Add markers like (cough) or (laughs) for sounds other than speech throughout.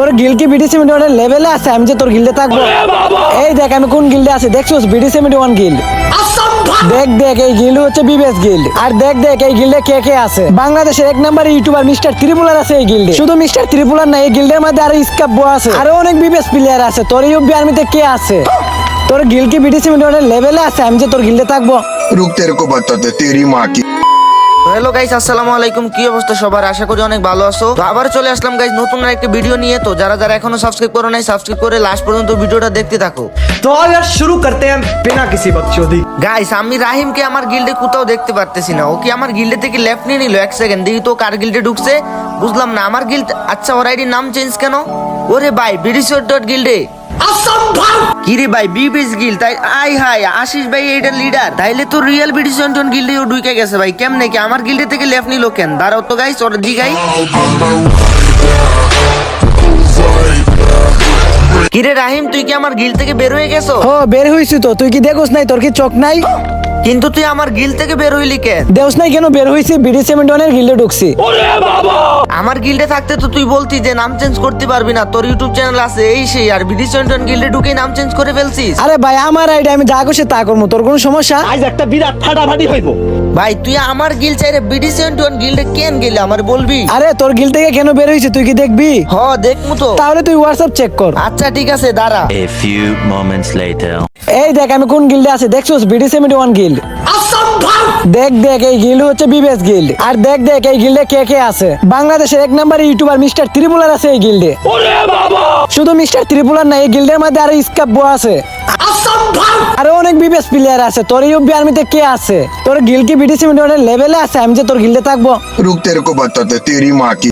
তোর গিল কি BD seventy ওয়ানের লেভেলে আছে? আমি যে তোর গিল্ডে থাকব। এই দেখ আমি কোন গিল্ডে আছে? দেখছিস বিডি সেভেন্টি ওয়ান গিল্ড দেখ দেখ এই গিল্ড হচ্ছে বিবেস গিল্ড আর দেখ দেখ এই গিল্ডে কে কে আছে? বাংলাদেশের এক নাম্বার ইউটিউবার মিস্টার ত্রিপুলার আছে এই গিল্ডে শুধু মিস্টার ত্রিপুলার না এই গিল্ডের মধ্যে আরও স্কাপ বয় আছে। আরও অনেক বিবেস প্লেয়ার আছে। তোর ইউবি আর্মিতে কে আছে? তোর গিল্ড কি বিডি সেভেন্টি ওয়ানের লেভেলে আছে? আমি যে তোর গিল্ডে থাকব। রুক তেরে বাতাতে তেরি মা কি হ্যালো গাইস আসসালামু আলাইকুম। কি অবস্থা সবার? আশা করি অনেক ভালো আছো। তো আবার চলে আসলাম গাইস নতুন একটা ভিডিও নিয়ে। তো যারা যারা এখনও সাবস্ক্রাইব করো নাই সাবস্ক্রাইব করে লাস্ট পর্যন্ত ভিডিওটা দেখতে থাকো। তো আর শুরু করতে হ্যাঁ বিনা কিছু বকচোদি গাইস আমি রাহিমকে আমার গিল্ডে কোথাও দেখতে পারতেছি না। ও কি আমার গিল্ডে থেকে লেফট নিয়ে নিল? এক সেকেন্ড দেখি তো কার গিল্ডে ঢুকছে। বুঝলাম না আমার গিল্ড আচ্ছা ওর আইডি নাম চেঞ্জ কেন? ওরে ভাই বিডিসিওর ডট গিল্ডে কিরে ভাই বিবিস গিল তাই আই হাই আশিস ভাই এইটার লিডার তাইলে তো রিয়েল বিডিসন গিল্ডে ও ঢুকে গেছে ভাই কেমনে কি? আমার গিল্ডে থেকে লেফট নিল কেন? দাঁড়াও তো গাইস ওর দি গাই কিরে রাহিম তুই কি আমার গিল থেকে বের হয়ে গেছো? ও বের হইছি তো তুই কি দেখোস নাই? তোর কি চোখ নাই? কিন্তু তুই আমার গিল থেকে বের হইলি কেন? দেওস নাই কেন? বের হইছি বিডি সেভেন্টি ওয়ানের গিল্ডে ঢুকছি। আমার গিল্ডে থাকতে তো তুই বলতি যে নাম চেঞ্জ করতে পারবি না। তোর ইউটিউব চ্যানেল আছে এই সেই আর বিডি সেন্টন গিল্ডে ঢুকে নাম চেঞ্জ করে ফেলছিস। আরে ভাই আমার আইডি আমি যা করছি তা করব। তোর কোনো সমস্যা? আজ একটা বিরাট ফাটাফাটি হইব। ভাই তুই আমার গিল চাইরে বিডি সেন্টন গিল্ডে কেন গেলি আমার বলবি? আরে তোর গিল থেকে কেন বের হইছি তুই কি দেখবি? হ দেখমু তো। তাহলে তুই হোয়াটসঅ্যাপ চেক কর। আচ্ছা ঠিক আছে দাঁড়া। A few moments later. এই দেখ আমি কোন গিল্ডে আছি দেখছিস? বিডি সেভেন্টি ওয়ান গিল্ড দেখ দেখ এই গিল্ড হচ্ছে বিবেশ গিল্ড আর দেখ দেখ এই গিল্ডে কে কে আছে। বাংলাদেশের এক নাম্বার ইউটিউবার মিস্টার ত্রিপুলার আছে এই গিল্ডে শুধু মিস্টার ত্রিপুলার না এই গিল্ডের মধ্যে আরও স্কাপ আছে। আরও অনেক বিবেশ প্লেয়ার আছে। তোর ইউবি আর্মিতে কে আছে? তোর গিল্ড কি বিটিসি মিডিয়ার লেভেলে আছে? আমি যে তোর গিল্ডে থাকব। রুকতে রুকো বাতাতে তেরি মা কি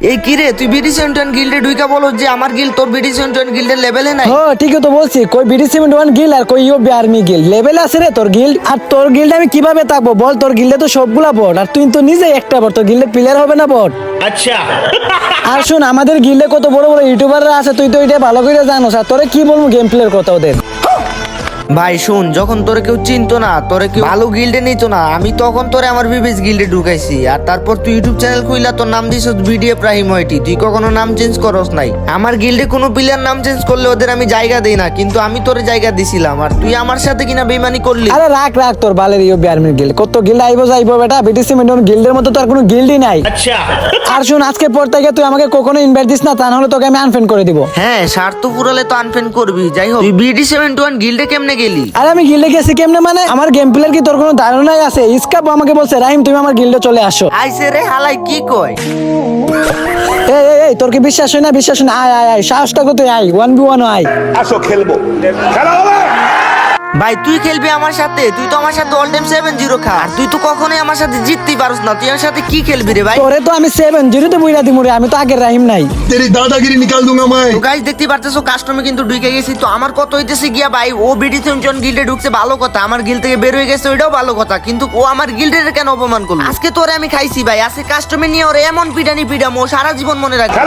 এই কি রে তুই বিডি সেভেন্টন গিল্ডে ঢুইকা বলো যে আমার গিল তোর বিডি সেভেন্টন গিল্ডের লেভেলে নাই? হ্যাঁ ঠিকই তো বলছি কই বিডি সেভেন্টন গিল আর কই ইউবি আর্মি গিল লেভেল আছে রে তোর গিল আর তোর গিল্ডে আমি কীভাবে থাকব বল তোর গিল্ডে তো সবগুলা বট আর তুই তো নিজে একটা বট তোর গিল্ডে প্লেয়ার হবে না বট আচ্ছা। (laughs) আর শুন আমাদের গিল্ডে কত বড় বড় ইউটিউবাররা আছে তুই তো এটা ভালো করে জানোস আর তোরে কি বলব গেম প্লেয়ার কথা ওদের? ভাই শুন যখন তোরে কেউ চিনতো না তোরে কেউ ভালো গিল্ডে নিত না আমি তখন তোরে আমার বিবেস গিল্ডে ঢুকাইছি। আর তারপর তুই ইউটিউব চ্যানেল খুইলা তোর নাম দিস ভিডিও প্রাহিম হয়টি তুই কখনো নাম চেঞ্জ করস নাই। আমার গিল্ডে কোনো প্লেয়ার নাম চেঞ্জ করলে ওদের আমি জায়গা দেই না কিন্তু আমি তোরে জায়গা দিছিলাম। আর তুই আমার সাথে কিনা বেমানি করলি। আরে রাখ রাখ তোর বালের ইও ব্যারমিন গিল্ড কত গিল্ড আইবো যাইবো বেটা বিটিসি মেন্টন গিল্ডের মতো তোর কোনো গিল্ডই নাই। আচ্ছা। আর শুন আজকে পর থেকে তুই আমাকে কখনো ইনভাইট দিস না তা না হলে তোকে আমি আনফ্রেন্ড করে দিব। হ্যাঁ স্বার্থ পুরালে তো আনফ্রেন্ড করবি। যাই হোক তুই বিডি 71 গিল্ডে কেমনে গেলি? আরে আমি গিল্ডে গেছি কেমনে মানে? আমার গেম প্লেয়ার কি তোর কোনো ধারণাই আছে? ইসকাপ আমাকে বলছে রাহিম তুমি আমার গিল্ডে চলে আসো। আইসে রে হালাই কি কয়? এই এই এই তোর কি বিশ্বাস হয় না? বিশ্বাস হয় না। আয় আয় আয় সাহসটা কত আয় ওয়ান বি ওয়ান আয়। আসো খেলব। খেলা হবে? ভাই তুই খেলবি আমার সাথে? তুই তো আমার সাথে অল টাইম সেভেন জিরো খা। আর তুই তো কখনোই আমার সাথে জিততেই পারস না। তুই আমার সাথে কি খেলবি রে ভাই? তোরে তো আমি সেভেন জিরোতে বুইরা দিমু রে। আমি তো আগে রাহিম নাই। তেরি দাদাগিরি নিকাল দুঙ্গা মাই তো গাইস দেখতে পারতেছো কাস্টমে কিন্তু ঢুকে গেছি। তো আমার কত হইতেছে গিয়া ভাই ও বিডি সেনজন গিল্ডে ঢুকছে ভালো কথা। আমার গিল থেকে বের হয়ে গেছে ওইটাও ভালো কথা। কিন্তু ও আমার গিল্ডের কেন অপমান করল? আজকে তোরে আমি খাইছি ভাই। আজকে কাস্টমে নিয়ে ওরে এমন পিটানি পিডাম ও সারা জীবন মনে রাখবে।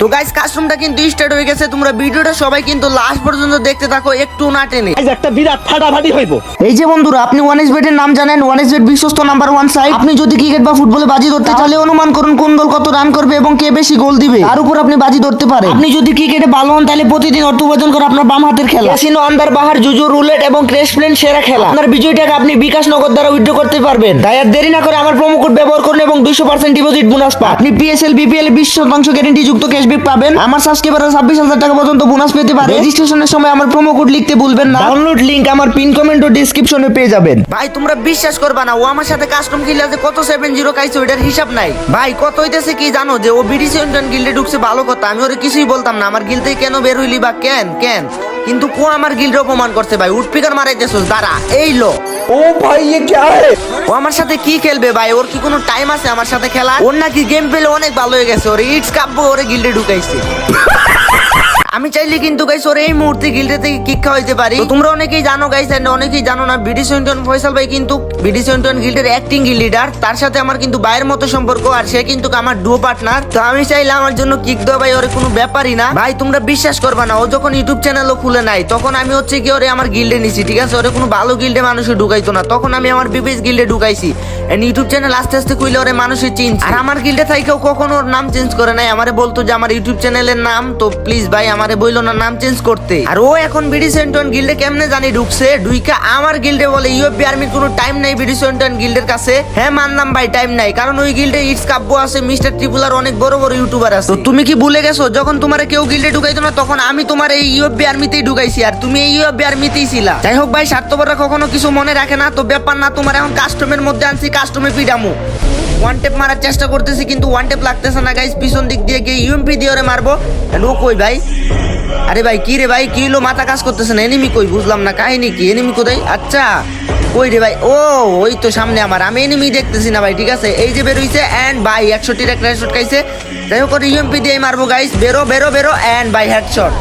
তো গাইস কাস্টমটা কিন্তু স্টার্ট হয়ে গেছে। তোমরা ভিডিওটা সবাই কিন্তু লাস্ট পর্যন্ত দেখতে থাকো একটু না টেনে। আজ একটা বিরাট ফাটাফাটি হইব। এই যে বন্ধুরা আপনি ওয়ান এস বেটের নাম জানেন ওয়ান এস বেট বিশ্বস্ত নাম্বার ওয়ান সাইড আপনি যদি ক্রিকেট বা ফুটবলে বাজি ধরতে চাইলে অনুমান করুন কোন দল কত রান করবে এবং কে বেশি গোল দিবে। তার উপর আপনি বাজি ধরতে পারেন। আপনি যদি ক্রিকেটে ভালো হন তাহলে প্রতিদিন অর্থ উপার্জন করে আপনার বাম হাতের খেলা। ক্যাসিনো আন্দার বাহার জুজু রুলেট এবং ক্রেশ প্লেন সেরা খেলা। আপনার বিজয়ী টাকা আপনি বিকাশ নগদ দ্বারা উইথড্র করতে পারবেন। তাই আর দেরি না করে আমার প্রোমো কোড ব্যবহার করুন এবং দুইশো পার্সেন্ট ডিপোজিট বোনাস পান। আপনি পিএসএল বিপিএল বিশ শতাংশ গ্যারেন্টি যুক্ত ক্যাশব্যাক পাবেন। আমার সাবস্ক্রাইবাররা ছাব্বিশ হাজার টাকা পর্যন্ত বোনাস পেতে পারে। রেজিস্ট্রেশনের সময় আমার প্রোমো কোড লিখতে ভুলবেন না। ডাউনলোড লিংক আমার পিন কমেন্ট ও ডেসক্রিপশনে পেয়ে যাবেন। ভাই তোমরা বিশ্বাস করবা না ও আমার সাথে কাস্টম যে কত সেভেন জিরো খাইছে ওইটার হিসাব নাই। ভাই কত হইতেছে কি জানো যে ও বিডি সেন্টন গিল্ডে ঢুকছে ভালো কথা। আমি ওরে কিছুই বলতাম না আমার গিল থেকে কেন বের হইলি বা কেন কেন? কিন্তু ও আমার গিল্ডে অপমান করছে ভাই। উঠপিকার মারাইতেছস দাঁড়া এই লো। ও ভাই ये क्या है ও আমার সাথে কি খেলবে ভাই ওর কি কোনো টাইম আছে আমার সাথে খেলা ওর নাকি গেম পেলে অনেক ভালো হয়ে গেছে ওর ইটস কাব্য ওরে গিল্ডে ঢুকাইছে আমি চাইলে কিন্তু গাইস ওর এই মুহূর্তে গিল্ডে থেকে কিক খাওয়াইতে পারি। তোমরা অনেকেই জানো গাইস এন্ড অনেকেই জানো না বিডি সেন্টন ফয়সাল ভাই কিন্তু বিডি সেন্টন গিল্ডের অ্যাক্টিং গিল্ড লিডার তার সাথে আমার কিন্তু ভাইয়ের মতো সম্পর্ক, আর সে কিন্তু আমার ডুও পার্টনার তো আমি চাইলে আমার জন্য কিক দেওয়া ভাই, ওর কোনো ব্যাপারই না। ভাই, তোমরা বিশ্বাস করবা না, ও যখন ইউটিউব চ্যানেলও খুলে নাই, তখন আমি হচ্ছে কি ওরে আমার গিল্ডে নিছি, ঠিক আছে? ওরে কোনো ভালো গিল্ডে মানুষে ঢুকাইতো না। তখন আমি আমার বিবিএস গিল্ডে ঢুকাইছি। এন্ড ইউটিউব চ্যানেল আস্তে আস্তে খুলে ওরে মানুষের চিনছে। আর আমার গিল্ডে থাকেও কখনো ওর নাম চেঞ্জ করে নাই। আমারে বলতো যে আমার ইউটিউব চ্যানেলের নাম, তো প্লিজ ভাই, আমারে বইলো না, নাম চেঞ্জ করতে। আর ও এখন বিডি সেন্টন গিল্ডে কেমনে জানি ঢুকছে, ঢুইকা আমার গিল্ডে বলে ইউএফবি আর্মির কোনো টাইম নাই বিডি সেন্টন গিল্ডের কাছে। হ্যাঁ মানলাম ভাই টাইম নাই। কারণ ওই গিল্ডে ইটস কাব্য আছে, মিস্টার ট্রিপুলার অনেক বড় বড় ইউটিউবার আছে। তো তুমি কি ভুলে গেছো, যখন তোমার কেউ গিল্ডে ঢুকাইতো না, তখন আমি তোমার এই ইউএফবি আর্মিতেই ঢুকাইছি, আর তুমি এই ইউএফবি আর্মিতেই ছিলা। যাই হোক ভাই, স্বার্থপররা কখনো কিছু মনে রাখে না, তো ব্যাপার না, তোমার এখন কাস্টমের মধ্যে আনছি কাস্টমে পিডামু। ওয়ান টেপ মারার চেষ্টা করতেছি, কিন্তু ওয়ান টেপ লাগতেছে না গাইস পিছন দিক দিয়ে গিয়ে ইউএমপি দিয়ে ওরে মারবো। ও কই ভাই? আরে ভাই, কি রে ভাই? কি হলো? মাথা কাজ করতেছে না। এনিমি কই? বুঝলাম না। কাহিনী কি? এনিমি কোথায়? আচ্ছা কই রে ভাই? ও, ওই তো সামনে আমার। আমি এনিমি দেখতেছি না ভাই, ঠিক আছে? এই যে বেরোইছে এন্ড ভাই একশোটির একটা হেডশট খাইছে যাই হোক ইউএমপি দিয়ে মারবো গাইস বেরো বেরো বেরো এন্ড ভাই হেডশট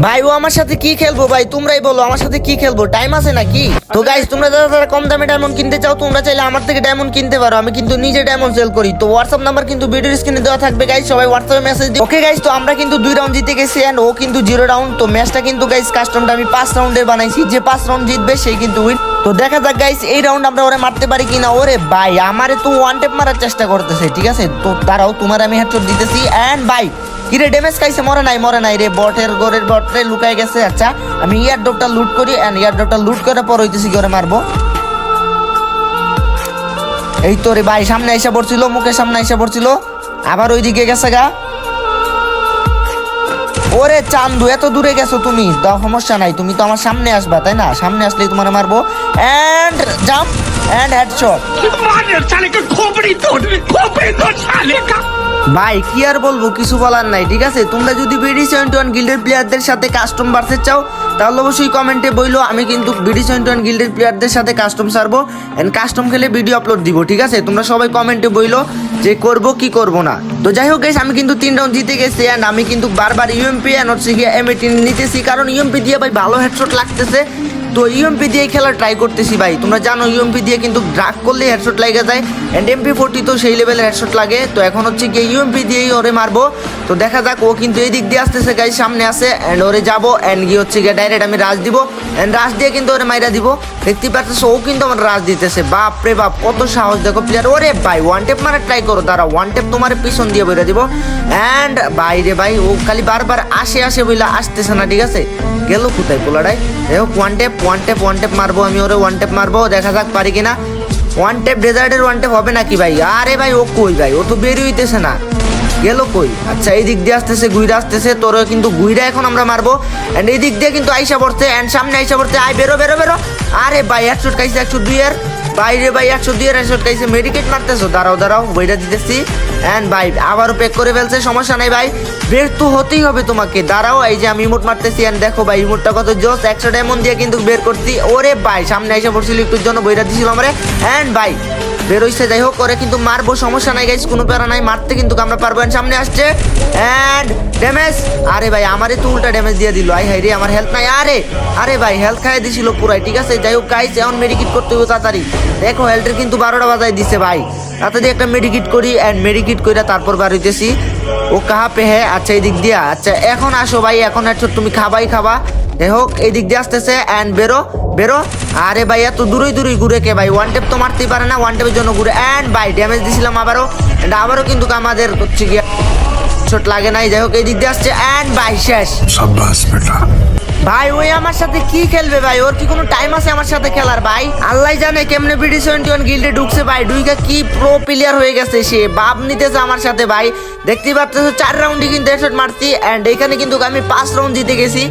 ভাই, ও আমার সাথে কি খেলব ভাই? তোমরাই বলো, আমার সাথে কি খেলব? টাইম আছে নাকি? তো গাইস তোমরা যারা যারা কম দামে ডায়মন্ড কিনতে চাও, তোমরা চাইলে আমার থেকে ডায়মন্ড কিনতে পারো। আমি কিন্তু নিজে ডায়মন্ড সেল করি। তো হোয়াটসঅ্যাপ নাম্বার কিন্তু ভিডিওর স্ক্রিনে দেওয়া থাকবে গাইস সবাই হোয়াটসঅ্যাপে মেসেজ দিও। ওকে গাইস তো আমরা কিন্তু দুই রাউন্ড জিতে গেছি এন্ড ও কিন্তু জিরো রাউন্ড তো ম্যাচটা কিন্তু গাইস কাস্টমটা আমি পাঁচ রাউন্ডে বানাইছি। যে পাঁচ রাউন্ড জিতবে সেই কিন্তু উইন তো দেখা যাক গাইস এই রাউন্ড আমরা ওরে মারতে পারি কিনা? ওরে ভাই, আমারে তো ওয়ান টেপ মারার চেষ্টা করতেছে, ঠিক আছে? তো তারাও তোমার আমি হেডশট দিতেছি। এন্ড ভাই কিরে ড্যামেজ খাইছে? মরে নাই মরে নাই রে। বটের গোরের বটরে লুকাই গেছে। আচ্ছা আমি ইয়ার ডপটা লুট করি এন্ড ইয়ার ডপটা লুট করে পর হইতেছি ওরে মারবো? এই তো রে ভাই, সামনে এসে পড়ছিল মুখের সামনে এসে পড়ছিল। আবার ওইদিকে গেছে গা। ওরে চান্দু, এত দূরে গেছো তুমি? সমস্যা নাই, তুমি তো আমার সামনে আসবা, তাই না? সামনে আসলেই তোমার মারবো। এন্ড জাম্প এন্ড হেডশট ভাই কি আর বলব কিছু বলার নাই ঠিক আছে? তোমরা যদি বিডি সেভেন্টি ওয়ান গিল্ডের প্লেয়ারদের সাথে কাস্টম বাড়তে চাও তাহলে অবশ্যই কমেন্টে বইলো আমি কিন্তু বিডি সেভেন্টি ওয়ান গিল্ডের প্লেয়ারদের সাথে কাস্টম সারবো অ্যান্ড কাস্টম খেলে ভিডিও আপলোড দিব ঠিক আছে? তোমরা সবাই কমেন্টে বইলো যে করব কি করব না। তো যাই হোক guys, আমি কিন্তু তিন রাউন্ড জিতে গেছি অ্যান্ড আমি কিন্তু বারবার ইউএমপি এন্ড হচ্ছে গিয়ে এমএটি নিতেছি কারণ ইউএমপি দিয়ে ভাই ভালো হেডশট লাগতেছে। তো ইউএমপি দিয়ে খেলা ট্রাই করতেছি ভাই। তোমরা জানো ইউএমপি দিয়ে কিন্তু ড্রাগ করলে হেডশট লেগে যায়। অ্যান্ড এমপি ফোরটি তো সেই লেভেলের হেডশট লাগে। তো এখন হচ্ছে গিয়ে ইউএমপি দিয়েই ওরে মারবো। তো দেখা যাক, ও কিন্তু এই দিক দিয়ে আসতেছে গাই সামনে আসে অ্যান্ড ওরে যাব অ্যান্ড গিয়ে হচ্ছে গিয়ে ডাইরেক্ট আমি রাজ দিব। অ্যান্ড রাজ দিয়ে কিন্তু ওরে মাইরা দিব। দেখতে পাচ্ছিস ও কিন্তু আমার রাজ দিতেছে। বাপ রে বাপ, কত সাহস। দেখো প্লেয়ার ওরে ভাই ওয়ান টেপ মারা ট্রাই করো। তারা ওয়ান টেপ তোমার পিছন দিয়ে বেরো দিব। অ্যান্ড ভাই রে ভাই, ও খালি বারবার আসে আসে বইলা আসতেছে না, ঠিক আছে? গেল কোথায় পোলাটাই যাই হোক one tap one tap one tap মারবো, আমি ওরে ওয়ান টেপ মারবো, দেখা যাক পারি কিনা। ওয়ান টেপ ডেজার্টের ওয়ান টেপ হবে নাকি ভাই? আরে ভাই, ও কই ভাই? ও তো বেরিয়ে হইতেছে না। গেল কই? আচ্ছা এই দিক দিয়ে আসতেছে গুইরা আসতেছে তোর কিন্তু গুইরা এখন আমরা মারবো। এন্ড এই দিক দিয়ে কিন্তু আইসা পড়ছে এন্ড সামনে আইসা পড়ছে, আয় বেরো বেরো বেরো। আরে ভাই একশো খাইছে একশো দুই এর বাইরে ভাই, একশো দুই রেশন খাইছে মেডিকেট মারতেছো। দাঁড়াও দাঁড়াও, বইটা দিতেছি। অ্যান্ড ভাই, আবারও প্যাক করে ফেলছে, সমস্যা নাই ভাই। বের তো হতেই হবে তোমাকে। দাঁড়াও, এই যে আমি ইমোট মারতেছি অ্যান্ড দেখো ভাই ইমোটটা কত জোস। একশো ডায়মন্ড দিয়ে কিন্তু বের করছি। ওরে ভাই, সামনে এসে পড়ছিল একটুর জন্য বইটা দিছিল আমার অ্যান্ড ভাই বেরোইছে, যাই হোক করে কিন্তু মারবো, সমস্যা নাই গাইস কোনো প্যারা নাই, মারতে কিন্তু আমরা পারব। সামনে আসছে এন্ড ড্যামেজ আরে ভাই, আমারে তো উল্টা ড্যামেজ দিয়ে দিল। আই হাই রে, আমার হেলথ নাই। আরে আরে ভাই হেলথ খাইয়ে দিছিল পুরাই, ঠিক আছে? যাই হোক গাইস এখন মেডিকেট করতে হবে তাড়াতাড়ি। দেখো হেলথের কিন্তু বারোটা বাজায় দিছে ভাই। তাড়াতাড়ি একটা মেডিকেট করি অ্যান্ড মেডিকেট করে তারপর বার হইতেছি। ও কাহা পে হ্যাঁ আচ্ছা এই দিক দিয়া। আচ্ছা এখন আসো ভাই, এখন একটু তুমি খাবাই খাবা। যাই হোক এই দিক দিয়ে আসতেছে অ্যান্ড বেরো বেরো। আরে ভাই এত দূরই দূরই ঘুরে কে ভাই? ওয়ান টেপ তো মারতেই পারে না ওয়ান টেপের জন্য ঘুরে। অ্যান্ড ভাই ড্যামেজ দিছিলাম আবারও। অ্যান্ড আবারও কিন্তু আমাদের হচ্ছে গিয়ে শট লাগে নাই। যাই হোক এই দিক দিয়ে আসছে। অ্যান্ড ভাই শেষ। ভাই ওই আমার সাথে কি খেলবে ভাই? ওর কি কোনো টাইম আছে আমার সাথে খেলার ভাই? আল্লাহ জানে কেমনে বিডি সেভেন্টি ওয়ান গিল্ডে ঢুকছে ভাই। ডুইকা কি প্রো প্লেয়ার হয়ে গেছে সে। বাপ নিতেছে আমার সাথে ভাই। দেখতেই পাচ্ছ চার রাউন্ডে কিন্তু হেডশট মারছি। অ্যান্ড এখানে কিন্তু আমি পাঁচ রাউন্ড জিতে গেছি।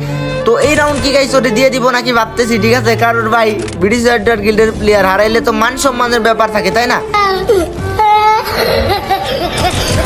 তো এই রাউন্ড কি গাইস ওটা দিয়ে দিব নাকি ভাবতেছি ঠিক আছে? কারণ ভাই ব্রিটিশ রাইডার গিল্ডের প্লেয়ার হারাইলে তো মান সম্মানের ব্যাপার থাকে তাই না? (laughs)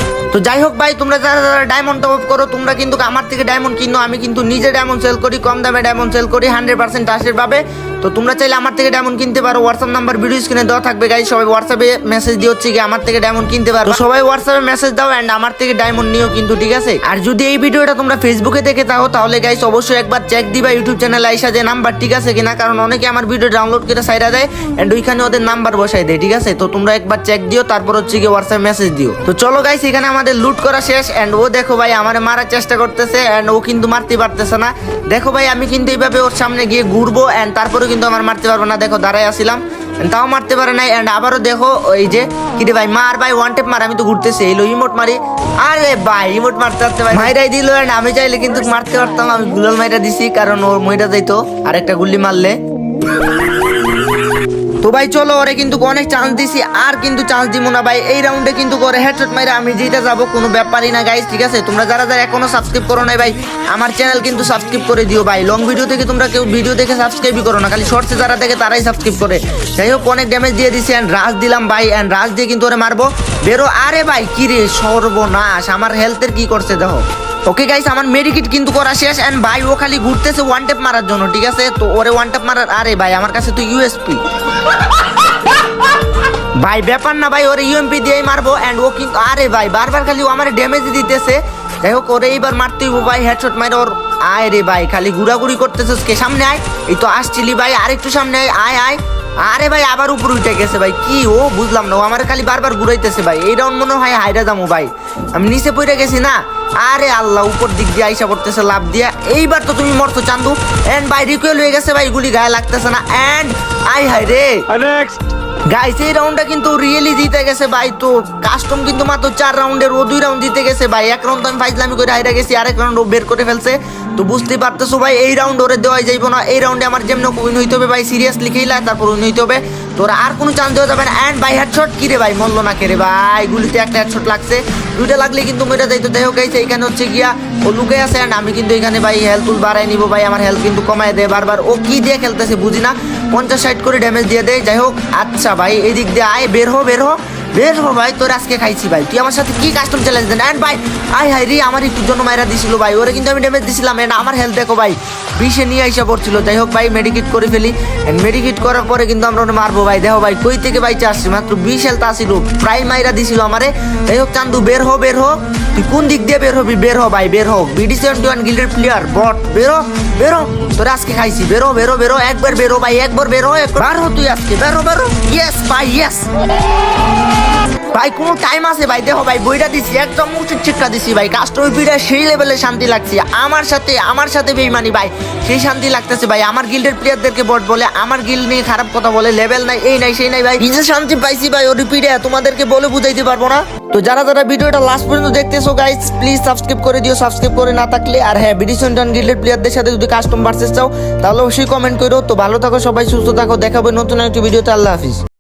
(laughs) তো যাই হোক ভাই, তোমরা যারা যারা ডায়মন্ড টপ করো, তোমরা কিন্তু আমার থেকে ডায়মন্ড কিনো, আমি কিন্তু নিজে ডায়মন্ড সেল করি, কম দামে ডায়মন্ড সেল করি হান্ড্রেড পার্সেন্ট টাসের পাবে তো তোমরা চাইলে আমার থেকে ডায়মন্ড কিনতে পারো হোয়াটসঅ্যাপ নাম্বার ভিডিও স্ক্রিনে দেওয়া থাকবে গাই সবাই হোয়াটসঅ্যাপে মেসেজ দিয়ে হচ্ছে কি, আমার থেকে ডায়মন্ড কিনতে পারো। সবাই হোয়াটসঅ্যাপে মেসেজ দাও অ্যান্ড আমার থেকে ডায়মন্ড নিও কিন্তু, ঠিক আছে? আর যদি এই ভিডিওটা তোমরা ফেসবুকে দেখে থাকো, তাহলে গাইস অবশ্যই একবার চেক দিবা ইউটিউব চ্যানেলে আইসা যে নাম্বার ঠিক আছে কিনা, কারণ অনেকে আমার ভিডিও ডাউনলোড করে সাইডা দেয় অ্যান্ড ওইখানে ওদের নাম্বার বসাই দেয়, ঠিক আছে? তো তোমরা একবার চেক দিও, তারপর হচ্ছে কি হোয়াটসঅ্যাপ মেসেজ দিও। তো চলো গাইস এখানে আমাদের লুট করা শেষ অ্যান্ড ও দেখো ভাই আমার মারার চেষ্টা করতেছে অ্যান্ড ও কিন্তু মারতে পারতেছে না। দেখো ভাই, আমি কিন্তু এইভাবে ওর সামনে গিয়ে ঘুরবো অ্যান্ড তারপরেও কিন্তু আমার মারতে পারব না। দেখো দাঁড়াই আসছিলাম and তাও মারতে পারে নাই অ্যান্ড আবারও দেখো, ওই যে কিরে ভাই, মার ভাই ওয়ান টেপ মার, আমি তো ঘুরতেছি এলো ইমোট মারি। আরে ভাই ইমোট মারতে পারতে ভাই, মাইরাই দিল অ্যান্ড আমি চাইলে কিন্তু মারতে পারতাম, আমি গুলাল মাইরা দিছি, কারণ ওর মইটা যাইতো, আরেকটা গুল্লি মারলে। তো ভাই চলো, ওরে কিন্তু অনেক চান্স দিছি, আর কিন্তু চান্স দিব না ভাই। এই রাউন্ডে কিন্তু করে হেডশট মাইরা আমি জিতে যাব, কোনো ব্যাপারই না গাইস ঠিক আছে? তোমরা যারা যারা এখনও সাবস্ক্রাইব করো নাই ভাই, আমার চ্যানেল কিন্তু সাবস্ক্রাইব করে দিও ভাই। লং ভিডিও থেকে তোমরা কেউ ভিডিও দেখে সাবস্ক্রাইবই করো না, খালি শর্টসে যারা দেখে তারাই সাবস্ক্রাইব করে। যাই হোক, অনেক ড্যামেজ দিয়ে দিছি অ্যান্ড রাজ দিলাম ভাই অ্যান্ড রাজ দিয়ে কিন্তু ওরে মারবো। বেরো, আরে ভাই কিরে সর্বনাশ, আমার হেলথের কি করছে দেখো। ওকে গাইস আমার মেডিকিট কিন্তু করা শেষ এন্ড ভাই, ও খালি ঘুরতেছে ওয়ান টেপ মারার জন্য, ঠিক আছে? তো ওরে ওয়ান টেপ মারার, আরে ভাই, আমার কাছে তো ইউএসপি ভাই, ব্যাপার না, ভাই, ওরে ইউএমপি দিয়েই মারবো এন্ড ও কিন্তু, আরে ভাই, বারবার খালি ও আমার ড্যামেজ দিতেছে। যাই হোক, ওরে এইবার মারতেই ভাই হেডশট মারে ওর, আয় রে ভাই, খালি ঘুরাঘুরি করতেছিস কে? সামনে আয়। এই তো আসছিলি, ভাই, আরেকটু সামনে আয় আয় আয়। আরে ভাই, আবার উপর উঠে গেছে, ভাই, কি? ও, বুঝলাম না, ও আমার খালি বারবার ঘুরাইতেছে, ভাই। এই রাউন্ড মনে হয় হাইরা যাব, ভাই। আমি নিচে পড়ে গেছি না? আরে আল্লাহ উপর দিক দিয়ে আইসা পড়তেছে লাভ দিয়া। এইবার তো তুমি মরতো চান্দু। এন্ড ভাই রিকুয়েল হয়ে গেছে ভাই গুলি গায়ে লাগতেছে না। এন্ড আই হাই রে। গাইস এই রাউন্ডটা কিন্তু রিয়েলি জিতে গেছে ভাই তো কাস্টম কিন্তু মাত্র চার রাউন্ডের ও দুই রাউন্ড জিতে গেছে ভাই। এক রাউন্ড তো আমি ফাইজলামি করে হাইরা গেছি আরেক রাউন্ড বের করে ফেলছে। তো বুঝতেই পারতেছো ভাই, এই রাউন্ড ওরে দেওয়া যাইবো না। এই রাউন্ডে আমার যেমন উইন হইতে হবে ভাই সিরিয়াসলি খেলা, তারপর উইন হইতে হবে। তোর আর কোনো চান্স দেওয়া যাবে না। অ্যান্ড ভাই হেডশট কি রে ভাই মল্ল না কে রে ভাই? গুলিতে একটা হেডশট লাগছে। দুইটা লাগলে কিন্তু মেরে যাইতো। দেহ গাইছে এইখানে হচ্ছে গিয়া ও লুকে আছে অ্যান্ড আমি কিন্তু এখানে ভাই হেলথ বাড়াই নিবো। ভাই, আমার হেলথ কিন্তু কমায় দেয় বারবার। ও কি দিয়ে খেলতেছে বুঝি না। পঞ্চাশ ষাট করে ড্যামেজ দিয়ে দেয়। যাই হোক আচ্ছা ভাই এই দিক দিয়ে আয়, বের হো বের হো। বের হো ভাই, তোর আজকে খাইছি ভাই। তুই আমার সাথে কি কাস্টম চ্যালেঞ্জ দেন অ্যান্ড ভাই আই হাই রে, আমার একটু জন্য মাইরা দিছিল ভাই। ওরে কিন্তু আমি ড্যামেজ দিছিলাম। এন্ড আমার হেলথ দেখো ভাই, বিষে নিয়ে আইসা পড়ছিল। যাই হোক ভাই মেডিকেট করে ফেলি। এন্ড মেডিকেট করার পরে কিন্তু আমরা ওরে মারবো ভাই। দেখো ভাই, কই থেকে ভাই আসছি মাত্র বিশ হেলথ আসিল প্রায় মাইরা দিছিল আমারে। যাই হোক, চান্দু, বের হো বের হো। তুই কোন দিক দিয়ে বের হবি? বের হ ভাই, বের হোক বিডি সেভেন্টি ওয়ান গিল্ডের প্লেয়ার বট বেরো বেরো তোরে আজকে খাইছি। বেরো বেরো বেরো একবার বেরো ভাই, একবার বেরো একবার বার হো তুই আজকে, বেরো বেরো ইয়েস ভাই ইয়েস ভাই, কোনো টাইম আছে ভাই? দেখো ভাই, বইটা দিছি, একদম উচিত শিক্ষা দিছি ভাই। কাস্টমার পিড়া সেই লেভেলে শান্তি লাগছে। আমার সাথে আমার সাথে বেইমানি ভাই। সেই শান্তি লাগতেছে ভাই। আমার গিল্ডের প্লেয়ারদেরকে বট বলে, আমার গিল্ড নিয়ে খারাপ কথা বলে লেভেল নাই, এই নাই, সেই নাই ভাই। নিজে শান্তি পাইছি ভাই, ওর পিড়ে তোমাদেরকে বলে বুঝাইতে পারব না। তো যারা যারা ভিডিওটা লাস্ট পর্যন্ত দেখতেছো গাইস প্লিজ সাবস্ক্রাইব করে দিও। সাবস্ক্রাইব করে না থাকলে, আর হ্যাঁ বিডিশন ডান গিল্ডের প্লেয়ারদের সাথে যদি কাস্টম ভার্সেস চাও, তাহলে অবশ্যই কমেন্ট করো। তো ভালো থাকো সবাই, সুস্থ থাকো। দেখাবে নতুন একটি ভিডিওতে। আল্লাহ হাফিজ।